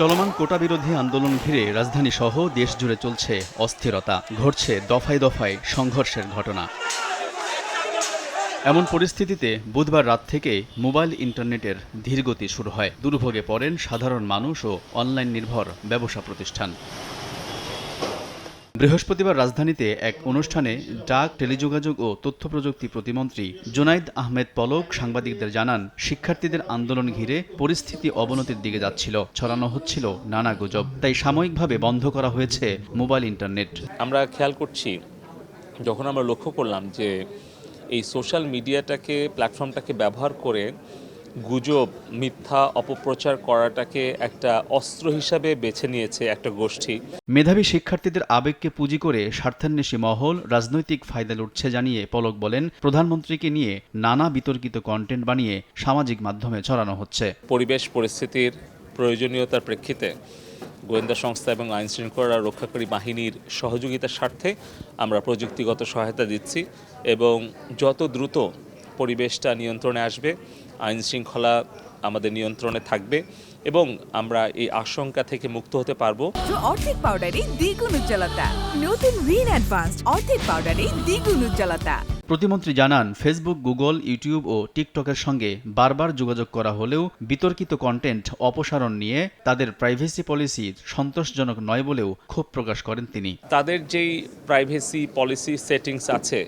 চলমান কোটা বিরোধী আন্দোলন ঘিরে রাজধানী সহ দেশ জুড়ে চলছে অস্থিরতা, ঘটছে দফায় দফায় সংঘর্ষের ঘটনা। এমন পরিস্থিতিতে বুধবার রাত থেকে মোবাইল ইন্টারনেটের ধীরগতি শুরু হয়। দুর্ভোগে পড়েন সাধারণ মানুষ ও অনলাইন নির্ভর ব্যবসা প্রতিষ্ঠান। বৃহস্পতিবার রাজধানীতে এক অনুষ্ঠানে ডাক, টেলিযোগাযোগ ও তথ্য প্রযুক্তি প্রতিমন্ত্রী জোনাইদ আহমেদ পলক সাংবাদিকদের জানান, শিক্ষার্থীদের আন্দোলন ঘিরে পরিস্থিতি অবনতির দিকে যাচ্ছিল, ছড়ানো হচ্ছিল নানা গুজব। তাই সাময়িকভাবে বন্ধ করা হয়েছে মোবাইল ইন্টারনেট। আমরা খেয়াল করছি, যখন আমরা লক্ষ্য করলাম যে এই সোশ্যাল মিডিয়াটাকে, প্ল্যাটফর্মটাকে ব্যবহার করে গুজব মিথ্যা অপপ্রচার করাটাকে একটা অস্ত্র হিসাবে বেছে নিয়েছে একটা গোষ্ঠী। মেধাবী শিক্ষার্থীদের আবেগকে পুঁজি করে স্বার্থান্বেষী মহল রাজনৈতিক ফায়দা লুটছে জানিয়ে পলক বলেন প্রধানমন্ত্রীকে নিয়ে নানা বিতর্কিত কন্টেন্ট বানিয়ে সামাজিক মাধ্যমে ছড়ানো হচ্ছে। পরিবেশ পরিস্থিতির প্রয়োজনীয়তার প্রেক্ষিতে গোয়েন্দা সংস্থা এবং আইন শৃঙ্খলা রক্ষাকারী বাহিনীর সহযোগিতার স্বার্থে আমরা প্রযুক্তিগত সহায়তা দিচ্ছি এবং যত দ্রুত পরিবেশটা নিয়ন্ত্রণে আসবে আইন শৃঙ্খলা আমাদের নিয়ন্ত্রণে থাকবে এবং আমরা এই আশঙ্কা থেকে মুক্ত হতে পারব। অর্ধেক পাউডারে দ্বিগুণ উজ্জ্বলতা। নতুন রিন অ্যাডভান্সড অর্ধেক পাউডারে দ্বিগুণ উজ্জ্বলতা। প্রতিমন্ত্রী জানান ফেসবুক গুগল ইউটিউব ও টিকটকের সঙ্গে বারবার যোগাযোগ করা হলেও বিতর্কিত কন্টেন্ট অপসারণ নিয়ে তাদের প্রাইভেসি পলিসি সন্তোষজনক নয় বলেও ক্ষোভ প্রকাশ করেন তিনি। তাদের যেই প্রাইভেসি পলিসি সেটিংস আছে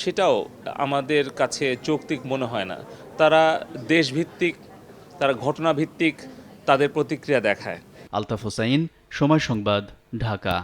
সেটাও আমাদের কাছে যৌক্তিক মনে হয় না। তারা দেশভিত্তিক তারা ঘটনাভিত্তিক তাদের প্রতিক্রিয়া দেখায়। আলতাফ হোসাইন সময় সংবাদ ঢাকা।